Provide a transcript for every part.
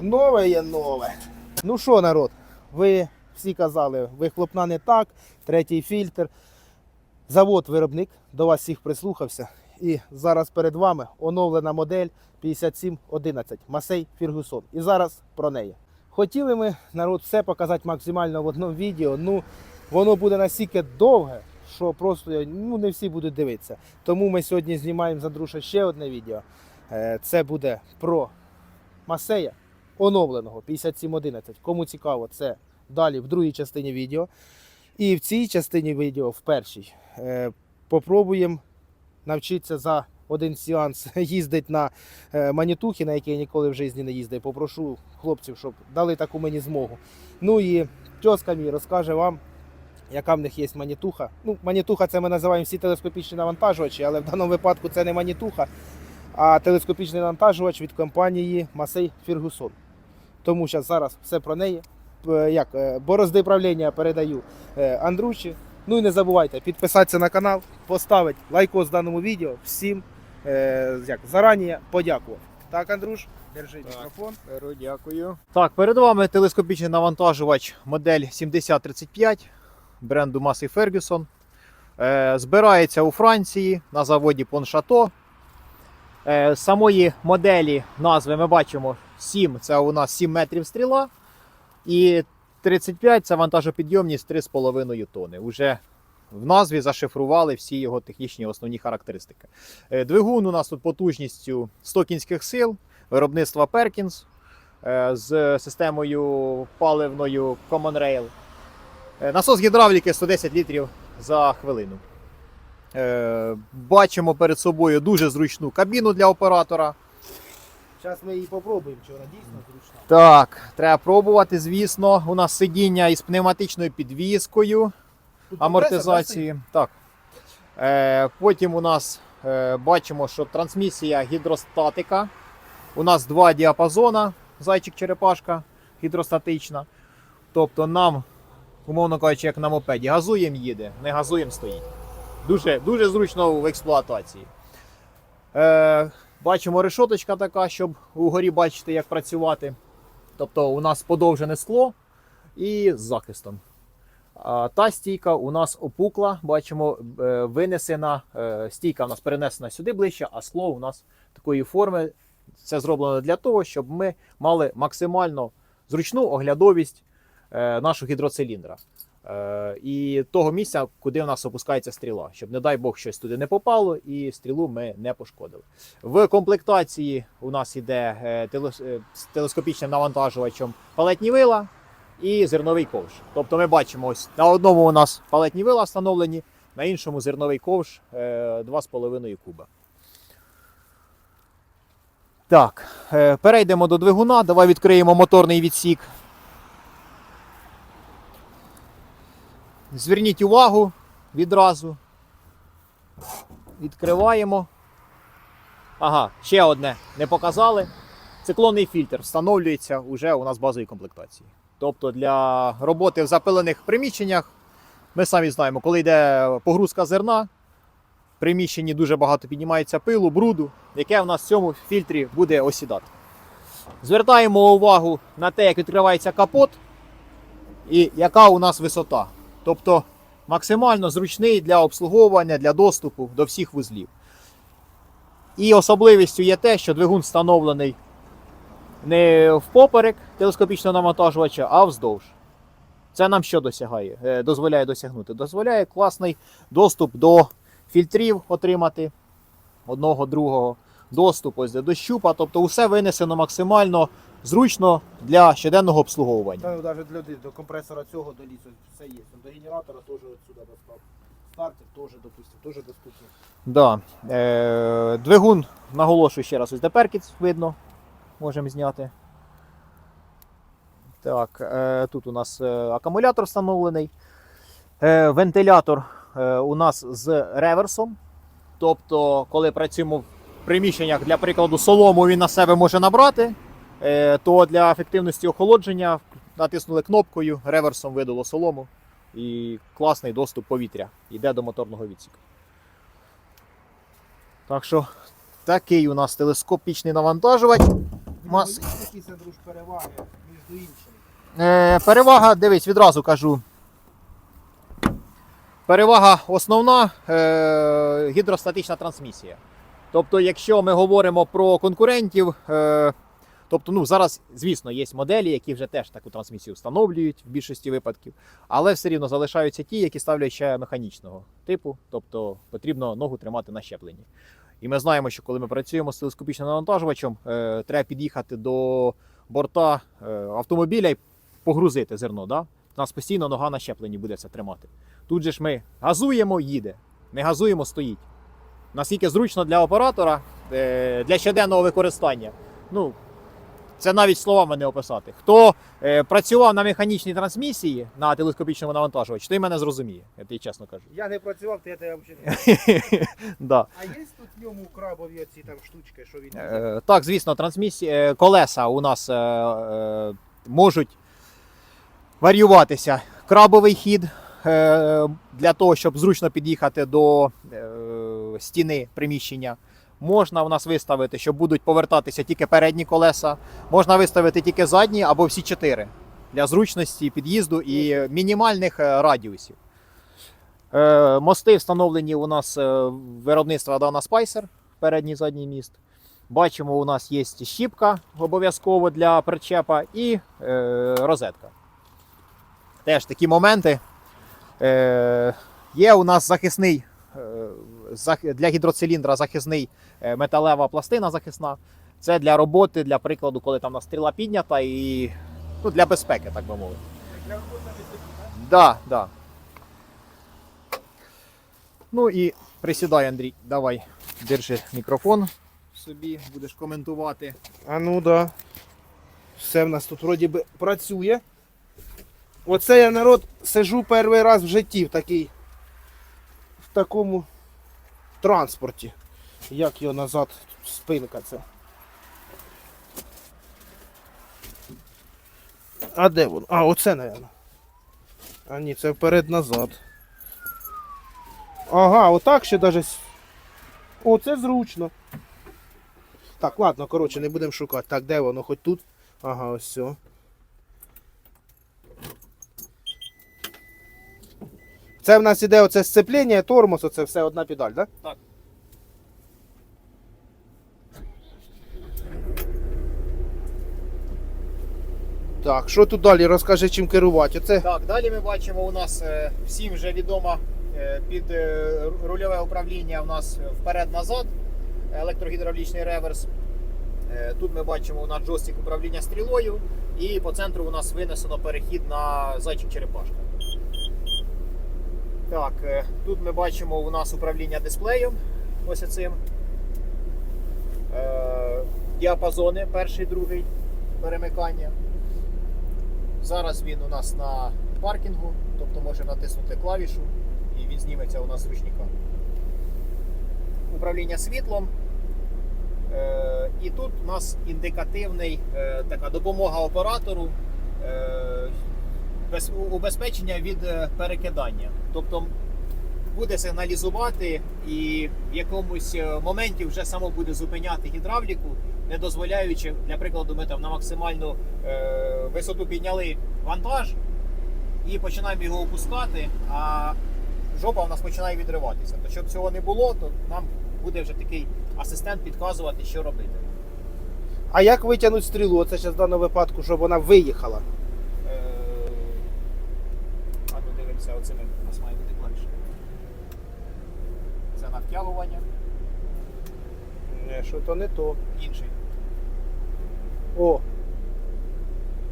Нове є нове. Ну що, народ, ви всі казали, вихлопна не так, третій фільтр. Завод виробник до вас всіх прислухався. І зараз перед вами оновлена модель 5711 Масей Фіргусон. І зараз про неї. Хотіли ми народ все показати максимально в одному відео. Ну воно буде настільки довге, що просто ну, не всі будуть дивитися. Тому ми сьогодні знімаємо за друша ще одне відео. Е, Це буде про Масея оновленого 5711. Кому цікаво, це далі в другій частині відео. І в цій частині відео, в першій, е, попробуємо навчитися за один сеанс їздити на е, манітухи, на які я ніколи в житті не їздив. Попрошу хлопців, щоб дали таку мені змогу. Ну і тьоска мій розкаже вам, яка в них є манітуха. Ну, манітуха це ми називаємо всі телескопічні навантажувачі, але в даному випадку це не манітуха, а телескопічний навантажувач від компанії Масей Фіргусон. Тому що зараз все про неї. П- Як е, борозди правління передаю е, Андруші. Ну і не забувайте підписатися на канал, поставити лайкос даному відео. Всім е, як, зарані подякував. Так, Андрюш, держи Так. мікрофон. Беру, дякую. Так, перед вами телескопічний навантажувач модель 7035 бренду Ferguson. Е, збирається у Франції на заводі Поншато. Е, самої моделі назви ми бачимо 7 це у нас 7 метрів стріла. І 35 це вантажопідйомність 3,5 тонни. Уже в назві зашифрували всі його технічні основні характеристики. Е, двигун у нас тут потужністю 100 кінських сил, виробництва Perkins е, з системою паливною Common Rail. Насос гідравліки 110 літрів за хвилину. Е, Бачимо перед собою дуже зручну кабіну для оператора. Зараз ми її попробуємо, чи вона дійсно зручна. Так, треба пробувати, звісно. У нас сидіння із пневматичною підвіскою, амортизації. Так. Е, потім у нас е, бачимо, що трансмісія гідростатика. У нас два діапазона, зайчик-черепашка гідростатична. Тобто нам, умовно кажучи, як на мопеді, газуємо їде, не газуємо стоїть. Дуже, дуже зручно в експлуатації. Е, бачимо решоточка така, щоб угорі бачити, як працювати. Тобто у нас подовжене скло і з захистом. А та стійка у нас опукла, бачимо, е, винесена. е, Стійка у нас перенесена сюди ближче, а скло у нас такої форми. Це зроблено для того, щоб ми мали максимально зручну оглядовість е, нашого гідроциліндра. Е, І того місця, куди у нас опускається стріла, щоб, не дай Бог, щось туди не попало і стрілу ми не пошкодили. В комплектації у нас йде е, е, з телескопічним навантажувачем палетні вила і зерновий ковш. Тобто ми бачимо, ось на одному у нас палетні вила встановлені, на іншому зерновий ковш е, 2,5 куба. Так, перейдемо до двигуна. Давай відкриємо моторний відсік. Зверніть увагу відразу. Відкриваємо. Ага, ще одне не показали. Циклонний фільтр встановлюється уже у нас базовій комплектації. Тобто для роботи в запилених приміщеннях ми самі знаємо, коли йде погрузка зерна, в приміщенні дуже багато піднімається пилу, бруду, яке в нас в цьому фільтрі буде осідати. Звертаємо увагу на те, як відкривається капот і яка у нас висота. Тобто максимально зручний для обслуговування, для доступу до всіх вузлів. І особливістю є те, що двигун встановлений не впоперек телескопічного навантажувача, а вздовж. Це нам що досягає? Е, дозволяє досягнути? Дозволяє класний доступ до фільтрів отримати одного, другого, доступ ось до щупа. Тобто усе винесено максимально зручно для щоденного обслуговування. Та навіть для людей, до компресора цього до лісу все є. До генератора теж сюди достав. Стартер теж, допустим, теж доступний. Да. Е, двигун, наголошую ще раз, ось де перкіт видно. Можемо зняти. Так, е, тут у нас е, акумулятор встановлений. Е, вентилятор е, у нас з реверсом. Тобто, коли працюємо в приміщеннях, для прикладу, солому він на себе може набрати, то для ефективності охолодження натиснули кнопкою, реверсом видало солому і класний доступ повітря йде до моторного відсіку. Так що такий у нас телескопічний навантажувач Мас... Андрюш, переваги між іншими. Е, перевага, дивись, відразу кажу. Перевага основна е, гідростатична трансмісія. Тобто, якщо ми говоримо про конкурентів, е, тобто, ну, зараз, звісно, є моделі, які вже теж таку трансмісію встановлюють в більшості випадків, але все рівно залишаються ті, які ставлять ще механічного типу, тобто потрібно ногу тримати на щепленні. І ми знаємо, що коли ми працюємо з телескопічним навантажувачем, е, треба під'їхати до борта е, автомобіля і погрузити зерно. Да? У нас постійно нога на щепленні буде це тримати. Тут же ж ми газуємо, їде. Не газуємо, стоїть. Наскільки зручно для оператора е, для щоденного використання. Ну, це навіть словами не описати. Хто е, працював на механічній трансмісії на телескопічному навантажувачі, той мене зрозуміє, я тобі чесно кажу. Я не працював, то я тебе не да. А є тут в ньому крабові ці там штучки, що він. Е, Так, звісно, трансмісія, е, колеса у нас е, е, можуть варіюватися. Крабовий хід е, для того, щоб зручно під'їхати до е, стіни приміщення. Можна у нас виставити, що будуть повертатися тільки передні колеса. Можна виставити тільки задні або всі чотири для зручності під'їзду і мінімальних е, радіусів. Е, Мости встановлені у нас е, виробництва Dana Spicer, передній задній міст. Бачимо, у нас є щіпка обов'язково для причепа і розетка. Теж такі моменти. Є у нас захисний зах- для гідроциліндра захисний е, металева пластина захисна. Це для роботи, для прикладу, коли там у нас стріла піднята і ну, для безпеки, так би мовити. Для роботи, так? Да, да. Ну і присідай, Андрій, давай, держи мікрофон собі, будеш коментувати. А ну да. Все в нас тут вроді би працює. Оце я народ сижу перший раз в житті в такій. В такому транспорті. Як його назад, спинка це. А де воно? А, оце, напевно. А ні, це вперед-назад. Ага, отак ще с- О, це зручно. Так, ладно, коротше, не будемо шукати. Так, де воно? Хоч тут. Ага, ось все. Це в нас іде оце сцеплення, тормоз, оце все одна педаль, так? Так. Так, що тут далі? Розкажи, чим керувати. Оце. Так, далі ми бачимо, у нас е, всім вже відомо е, під е, рульове управління у нас вперед-назад, електрогідравлічний реверс. Тут ми бачимо у нас джойстик управління стрілою, і по центру у нас винесено перехід на зайчик черепашка. Так, е, тут ми бачимо у нас управління дисплеєм. Ось цим. Е, Діапазони, перший, другий перемикання. Зараз він у нас на паркінгу, тобто може натиснути клавішу і він зніметься у нас з ручника. Управління світлом. Е, і тут у нас індикативний така допомога оператору убезпечення від е, перекидання. Тобто буде сигналізувати і в якомусь е, моменті вже само буде зупиняти гідравліку, не дозволяючи, для прикладу, ми там на максимальну е, висоту підняли вантаж і починаємо його опускати, а жопа у нас починає відриватися. То щоб цього не було, то нам буде вже такий асистент підказувати, що робити. А як витягнути стрілу? Оце зараз в даному випадку, щоб вона виїхала. Е, Ну дивимося, у нас має бути клавіша. Це на втягування, Не, що то не то. інший. О!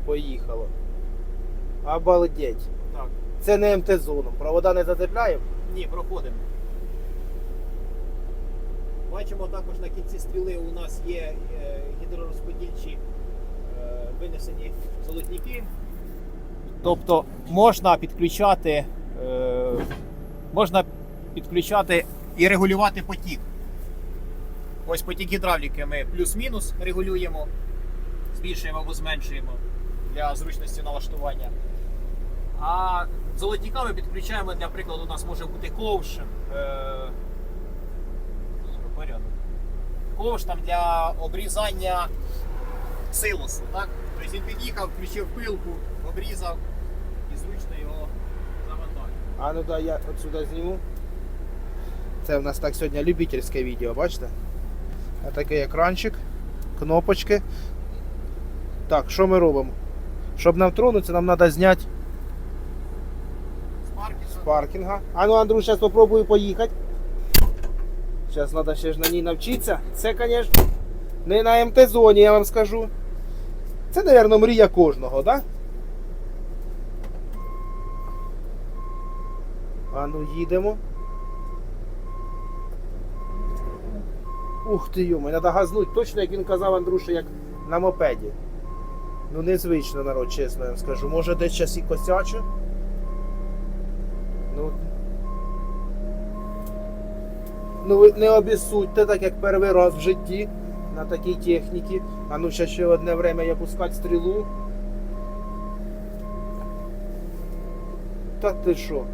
Поїхало. Обалдеть. Так. Це не МТ-зоном. Провода не зацепляємо? Ні, проходимо. Бачимо також на кінці стріли у нас є е, гідророзподільчі е, винесені золотники. Тобто можна підключати, е, можна підключати і регулювати потік. Ось потік гідравліки ми плюс-мінус регулюємо, збільшуємо або зменшуємо для зручності налаштування. А золотника ми підключаємо, для прикладу, у нас може бути ковш. Е... Ковш там для обрізання силосу. Тобто він під'їхав, включив пилку, обрізав і зручно його завантажив. А ну да, я отсюда зніму. Це в нас так сьогодні любительське відео, бачите? А такий екранчик, кнопочки. Так, що ми робимо? Щоб нам тронутися, нам треба зняти З з паркінга. А ну, Андрю, зараз спробую поїхати. Зараз треба ще ж на ній навчитися. Це, звісно, не на МТ-зоні, я вам скажу. Це, мабуть, мрія кожного, так? Да? А ну їдемо. Ух ти йома, треба газнуть. Точно, як він казав Андрюша, як на мопеді. Ну незвично народ, чесно я вам скажу. Може десь час і косячу. Ну. Ну ви не обіссудьте, так як перший раз в житті на такій техніці. А ну ще ще одне время я пускати стрілу. Та ти що?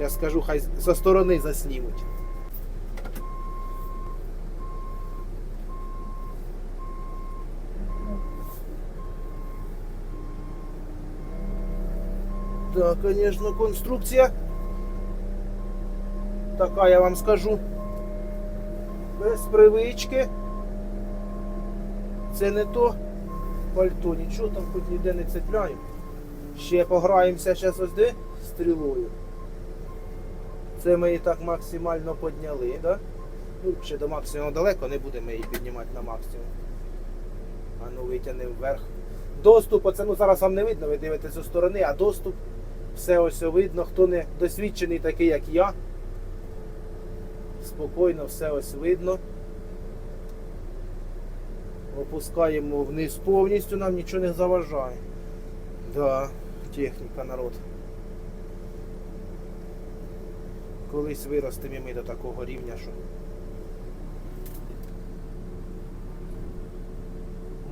Зараз скажу, хай зі сторони заснімуть. Да, конечно, конструкція. Така, я вам скажу. Без привички. Це не то пальто, нічого там хоч ніде не цепляю. Ще пограємося зараз ось де стрілою. Це ми її так максимально підняли, да? Ну, ще до максимуму далеко, не будемо її піднімати на максимум. А ну витягнемо вверх. Доступ, оце ну зараз вам не видно, ви дивитесь зі сторони, а доступ все ось видно, хто не досвідчений такий, як я. Спокійно все ось видно. Опускаємо вниз повністю, нам нічого не заважає. Да, техніка народ. Колись виростемо ми до такого рівня, що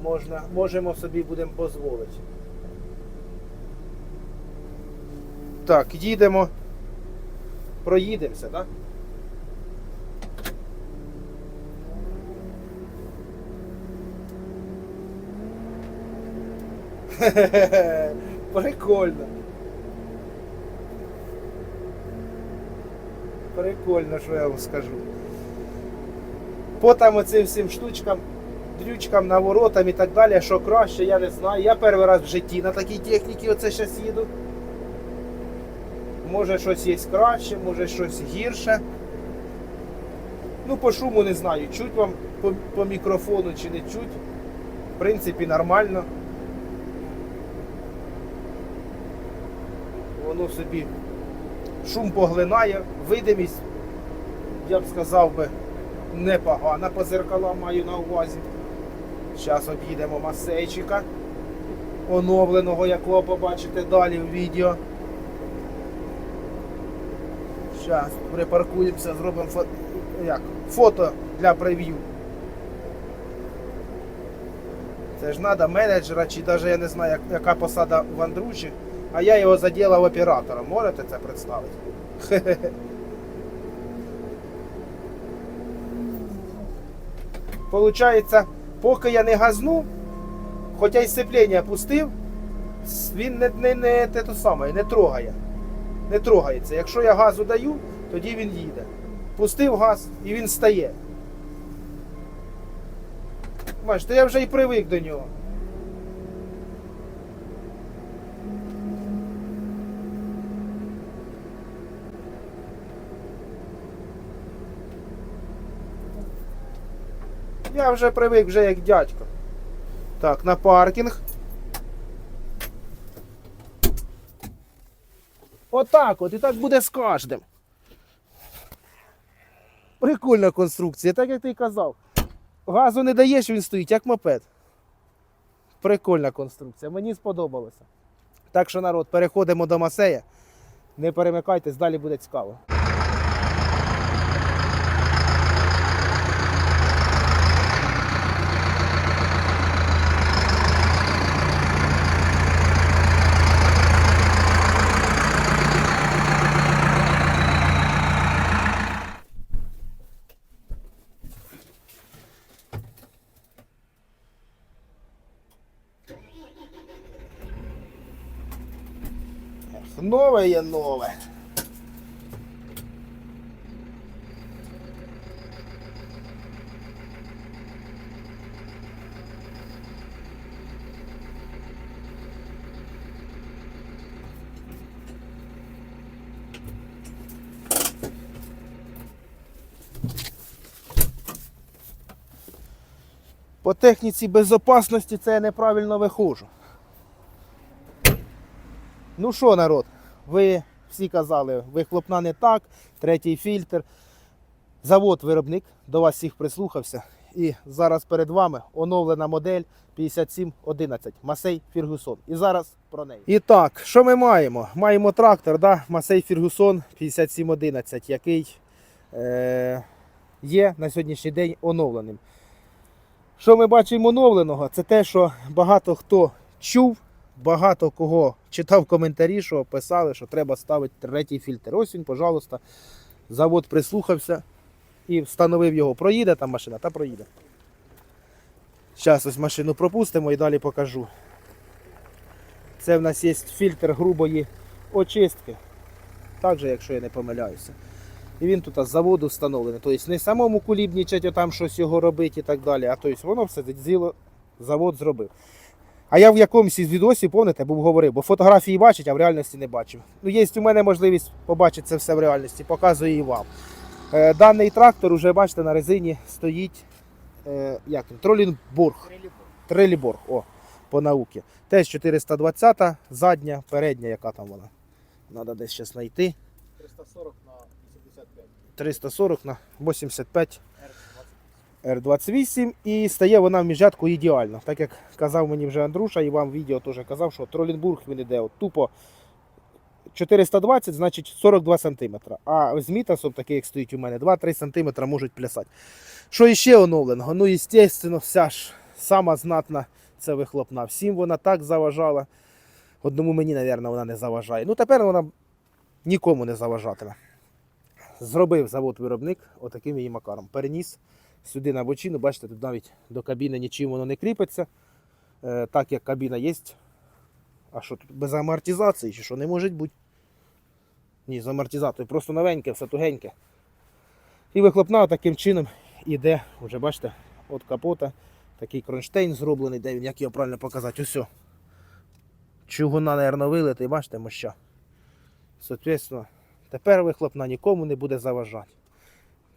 можна, можемо собі будемо дозволити. Так, їдемо. Проїдемося, так? Хе-хе-хе, Прикольно. Прикольно, що я вам скажу. По там оцим всім штучкам, дрючкам, наворотам і так далі, що краще, я не знаю. Я перший раз в житті на такій техніці оце зараз їду. Може щось є краще, може щось гірше. Ну, по шуму не знаю, чуть вам по, по мікрофону чи не чуть. В принципі, нормально. Воно собі шум поглинає, видимість, я б сказав би, непогана по зеркалам маю на увазі. Зараз об'їдемо масейчика, оновленого, якого побачите далі в відео. Зараз припаркуємося, зробимо фото, як, фото для прев'ю. Це ж треба менеджера, чи навіть я не знаю, яка посада в Андруші, а я його заділав оператором. Можете це представити? Хе-хе-хе. Получається, поки я не газну, хоча й сцеплення пустив, він не, не, не, те то саме, не трогає. Не трогається. Якщо я газу даю, тоді він їде. Пустив газ і він стає. Бачите, я вже і привик до нього. Я вже привик вже як дядько. Так, на паркінг. Отак от, і так буде з кожним. Прикольна конструкція, так як ти й казав. Газу не даєш, він стоїть, як мопед. Прикольна конструкція, мені сподобалося. Так що, народ, переходимо до масея. Не перемикайтесь, далі буде цікаво. Нове є нове. По техніці безопасності це я неправильно виходжу. Ну що, народ, ви всі казали, вихлопна не так, третій фільтр. Завод-виробник до вас всіх прислухався. І зараз перед вами оновлена модель 5711 Масей Фіргусон. І зараз про неї. І так, що ми маємо? Маємо трактор, да? Масей Фіргусон 5711, який е- є на сьогоднішній день оновленим. Що ми бачимо оновленого? Це те, що багато хто чув, багато кого читав коментарі, що писали, що треба ставити третій фільтр. Ось він, пожалуйста, завод прислухався і встановив його. Проїде там машина, та проїде. Зараз ось машину пропустимо і далі покажу. Це в нас є фільтр грубої очистки. Так же, якщо я не помиляюся. І він тут з заводу встановлений. Тобто не самому кулібнічать, там щось його робити і так далі, а тобто воно все діло завод зробив. А я в якомусь із відосів, пам'ятаєте, був говорив, бо фотографії бачить, а в реальності не бачив. Ну, є у мене можливість побачити це все в реальності, показую і вам. Е, даний трактор уже, бачите, на резині стоїть е, як він, Тролінбург. Треліборг, о, по науці. Теж 420, задня, передня, яка там вона. Треба десь зараз знайти. 340 на 85. 340 на 85 R28 і стає вона в міжатку ідеально. Так як казав мені вже Андруша, і вам відео теж казав, що Тролінбург він іде от тупо 420, значить 42 см. А з мітасом, такий як стоїть у мене, 2-3 см можуть плясати. Що іще оновленого? Ну, звісно, вся ж сама знатна це вихлопна. Всім вона так заважала. Одному мені, мабуть, вона не заважає. Ну тепер вона нікому не заважатиме. Зробив завод-виробник отаким її макаром. Переніс сюди на бочину. Бачите, тут навіть до кабіни нічим воно не кріпиться. Е, так як кабіна є. А що тут без амортизації, чи що не може бути? Ні, з амортизатором. Просто новеньке, все тугеньке. І вихлопна таким чином іде, вже бачите, от капота. Такий кронштейн зроблений, де він, як його правильно показати, ось. Чугуна, мабуть, вилитий, бачите, моща. Соответственно, тепер вихлопна нікому не буде заважати.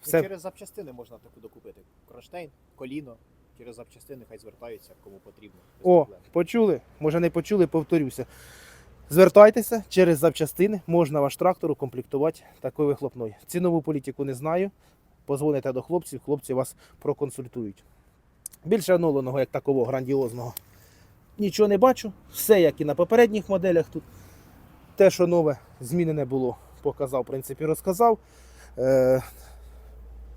Все Ну, через запчастини можна таку докупити. Кронштейн, коліно. Через запчастини хай звертаються, кому потрібно. без О, проблем. почули? Може не почули, повторюся. Звертайтеся через запчастини, можна ваш трактор укомплектувати такою вихлопною. Цінову політику не знаю. Позвоните до хлопців, хлопці вас проконсультують. Більше оновленого, як такого грандіозного, нічого не бачу. Все, як і на попередніх моделях тут. Те, що нове, змінене було, показав, в принципі, розказав.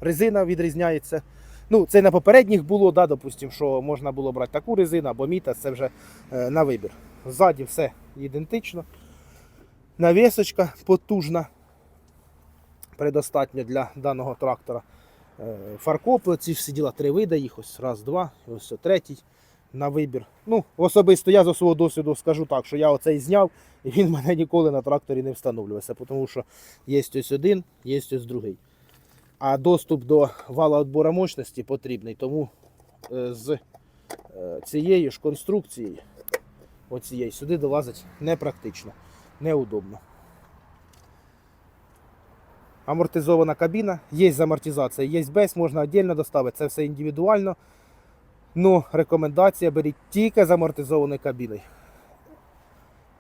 Резина відрізняється. Ну, це на попередніх було, да, допустим, що можна було брати таку резину або міта, це вже е, на вибір. Ззаді все ідентично. Навісочка потужна, предостатньо для даного трактора. Е, Фаркопли, ці всі діла, три вида їх, ось раз, два, ось третій на вибір. Ну, особисто я за свого досвіду скажу так, що я оцей зняв, і він мене ніколи на тракторі не встановлювався, тому що є ось один, є ось другий. А доступ до вала відбору мощності потрібний, тому е, з е, цією ж конструкцією, оцієї, сюди долазить непрактично, неудобно. Амортизована кабіна, є з амортизацією, є без, можна віддільно доставити, це все індивідуально. Ну, рекомендація беріть тільки з амортизованою кабіною.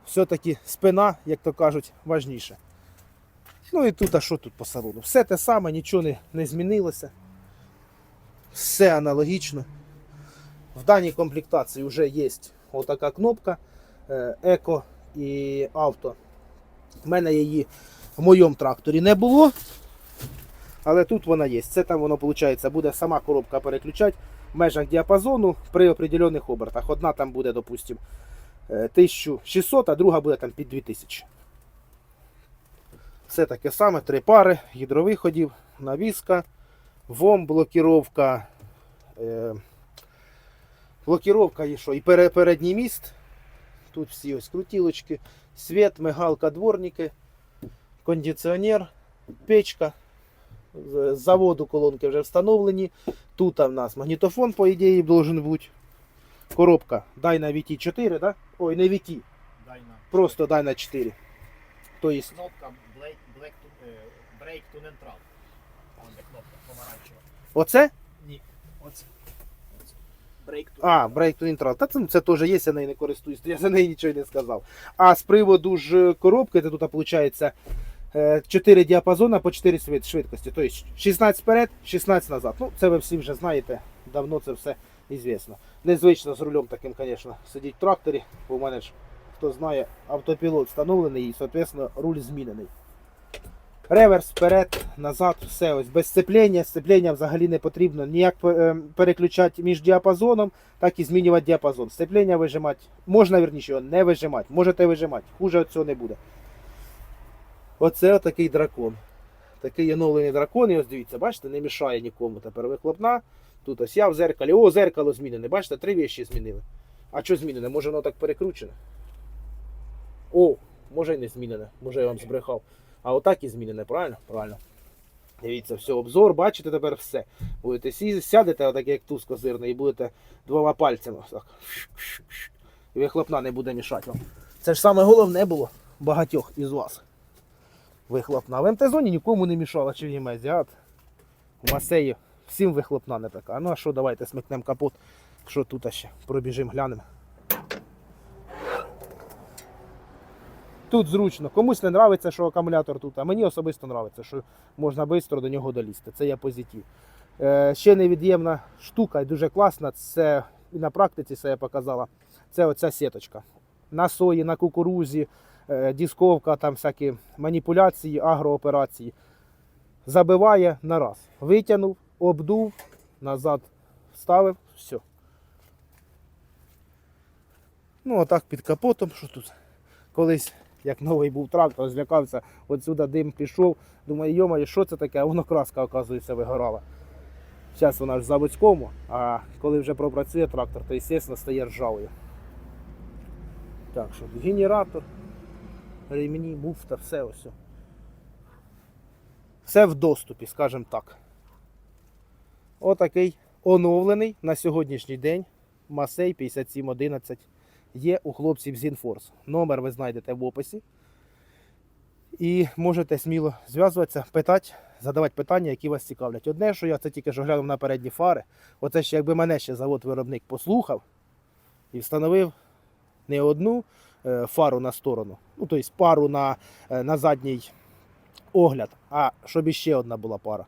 Все-таки спина, як то кажуть, важніше. Ну і тут, а що тут по салону? Все те саме, нічого не, не змінилося. Все аналогічно. В даній комплектації вже є отака кнопка е, Еко і авто. У мене її в моєму тракторі не було. Але тут вона є. Це там воно, виходить, буде сама коробка переключати в межах діапазону при определених обертах. Одна там буде, допустимо, 1600, а друга буде там під 2000. Все таке саме, три пари, гідровиходів, навіска, ВОМ, блокіровка. Е, блокіровка і що? І передній міст Тут всі ось крутілочки, світ, мигалка, дворники, кондиціонер, печка. З заводу колонки вже встановлені. Тут в нас магнітофон, по ідеї, должен бути. Коробка Dyna VT4, да? Ой, не VT, просто 4. Тобто Кнопка Black, Black to, е, Break to Neutral. Там де кнопка помаранчева. Оце? Ні, оце. Оце. Break to А, Break to Neutral. Та це, це теж є, я нею не користуюсь, я за неї нічого не сказав. А з приводу ж коробки, це тут виходить 4 діапазони по 4 швидкості. Тобто 16 вперед, 16 назад. Ну, це ви всі вже знаєте, давно це все ізвісно. Незвично з рулем таким, звісно, сидіть в тракторі, бо в мене ж, хто знає, автопілот встановлений і, соответственно, руль змінений. Реверс, вперед, назад, все ось без сцеплення. Сцеплення взагалі не потрібно ніяк е, переключати між діапазоном, так і змінювати діапазон. Сцеплення вижимати можна вірніше його не вижимати. Можете вижимати, хуже цього не буде. Оце такий дракон. Такий оновлений дракон, і ось дивіться, бачите, не мішає нікому тепер вихлопна. Тут ось я в зеркалі. О, зеркало змінене. Бачите, три вещі змінили. А що змінене? Може воно так перекручене? О, може і не змінене. Може я вам збрехав. А отак і змінене, правильно? Правильно. Дивіться, все, обзор, бачите тепер все. Будете сядете, отак як туз козирний, і будете двома пальцями. Так. І вихлопна не буде мішати вам. Це ж саме головне було багатьох із вас. Вихлопна. В МТ-зоні нікому не мішала чи в Німезі, а в Масеї всім вихлопна не така. Ну а що, давайте смикнемо капот. Що тут ще? Пробіжимо, глянемо. Тут зручно. Комусь не подобається, що акумулятор тут, а мені особисто подобається, що можна швидко до нього долізти. Це є позитив. Е, ще невід'ємна штука і дуже класна. Це і на практиці це я показала. Це оця сіточка. На сої, на кукурузі, е, дисковка, там всякі маніпуляції, агрооперації. Забиває на раз. Витягнув, обдув, назад вставив, все. Ну, отак під капотом, що тут колись, як новий був трактор, злякався, от сюди дим пішов. Думаю, йомає, що це таке? Воно краска, оказується, вигорала. Зараз вона ж в заводському, а коли вже пропрацює трактор, то, звісно, стає ржавою. Так, що генератор, ремні, муфта, все ось. Все в доступі, скажімо так. Отакий оновлений на сьогоднішній день Масей 5711 є у хлопців з Інфорс. Номер ви знайдете в описі. І можете сміло зв'язуватися, питати, задавати питання, які вас цікавлять. Одне, що я це тільки що глянув на передні фари. Оце ще якби мене ще завод-виробник послухав і встановив не одну е, фару на сторону, ну тобто пару на, е, на задній огляд, а щоб іще одна була пара.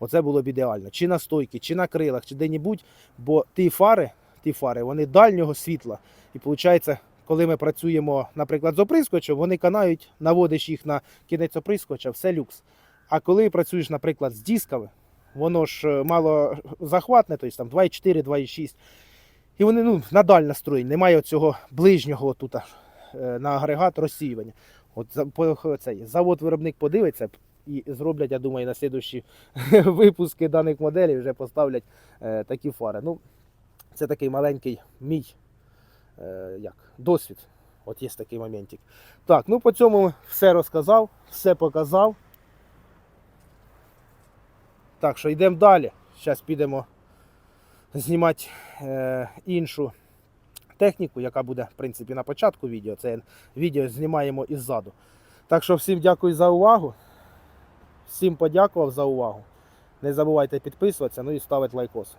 Оце було б ідеально. Чи на стойці, чи на крилах, чи де-небудь, бо ті фари, ті фари, вони дальнього світла. І виходить, коли ми працюємо, наприклад, з оприскувачем, вони канають, наводиш їх на кінець оприскувача, все люкс. А коли працюєш, наприклад, з дисками, воно ж е, мало захватне, тобто там 2,4, 2,6. І вони ну, на даль настроєні, немає цього ближнього тут е, на агрегат розсіювання. От цей завод-виробник подивиться і зроблять, я думаю, на слідущі випуски даних моделей вже поставлять е, такі фари. Ну, це такий маленький мій е, як, досвід. От є такий моментик. Так, ну по цьому все розказав, все показав. Так що йдемо далі. Зараз підемо знімати е, іншу техніку, яка буде, в принципі, на початку відео. Це відео знімаємо іззаду. Так що всім дякую за увагу. Всім подякував за увагу. Не забувайте підписуватися, ну і ставити лайкос.